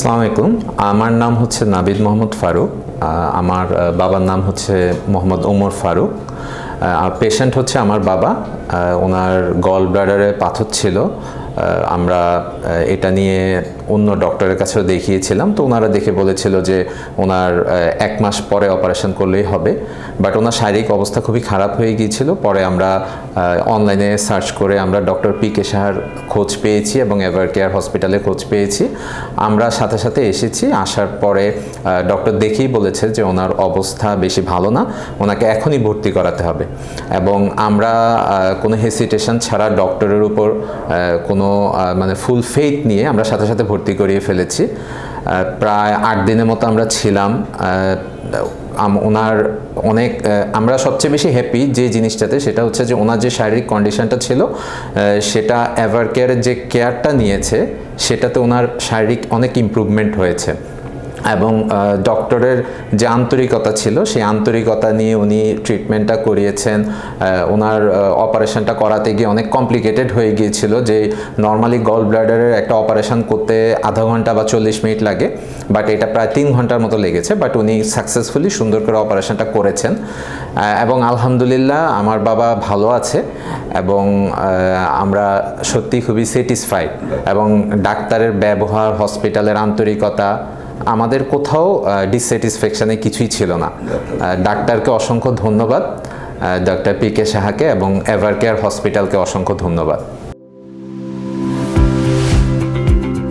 আসসালামু আলাইকুম। আমার নাম হচ্ছে নাবিদ মোহাম্মদ ফারুক। আমার বাবার নাম হচ্ছে মোহাম্মদ ওমর ফারুক। আর পেশেন্ট হচ্ছে আমার বাবা। ওনার গল ব্লাডারে পাথর ছিল। আমরা এটা নিয়ে অন্য ডক্টরের কাছেও দেখিয়েছিলাম। তো ওনারা দেখে বলেছিল যে ওনার এক মাস পরে অপারেশন করলেই হবে। বাট ওনার শারীরিক অবস্থা খুবই খারাপ হয়ে গিয়েছিল। পরে আমরা অনলাইনে সার্চ করে আমরা ডক্টর পি কে সাহার খোঁজ পেয়েছি এবং এভার কেয়ার হসপিটালে খোঁজ পেয়েছি। আমরা সাথে সাথে এসেছি। আসার পরে ডক্টর দেখেই বলেছে যে ওনার অবস্থা বেশি ভালো না। ওনাকে এখনই ভর্তি করাতে হবে। এবং আমরা কোনো হেসিটেশন ছাড়া ডক্টরের উপর কোনো মানে ফুল ফেইথ নিয়ে আমরা সাথে সাথে ভর্তি করিয়ে ফেলেছি। প্রায় আট দিনের মতো আমরা ছিলাম। ওনার অনেক আমরা সবচেয়ে বেশি হ্যাপি যে জিনিসটাতে সেটা হচ্ছে যে ওনার যে শারীরিক কন্ডিশনটা ছিল সেটা এভার কেয়ারের যে কেয়ারটা নিয়েছে, সেটাতে ওনার শারীরিক অনেক ইম্প্রুভমেন্ট হয়েছে। এবং ডক্টরের যে আন্তরিকতা ছিল, সেই আন্তরিকতা নিয়ে উনি ট্রিটমেন্টটা করিয়েছেন। ওনার অপারেশনটা করাতে গিয়ে অনেক কমপ্লিকেটেড হয়ে গিয়েছিল যে নর্মালি গল ব্লাডারের একটা অপারেশন করতে আধা ঘণ্টা বা চল্লিশ মিনিট লাগে বাট এটা প্রায় তিন ঘণ্টার মতো লেগেছে বাট উনি সাকসেসফুলি সুন্দর করে অপারেশনটা করেছেন। এবং আলহামদুলিল্লাহ আমার বাবা ভালো আছে এবং আমরা সত্যি খুবই স্যাটিসফাইড এবং ডাক্তারের ব্যবহার হসপিটালের আন্তরিকতা আমাদের কোথাও ডিসস্যাটিসফ্যাকশানে কিছুই ছিল না। ডাক্তারকে অসংখ্য ধন্যবাদ। ডক্টর পি কে সাহাকে এবং এভার কেয়ার হসপিটালকে অসংখ্য ধন্যবাদ।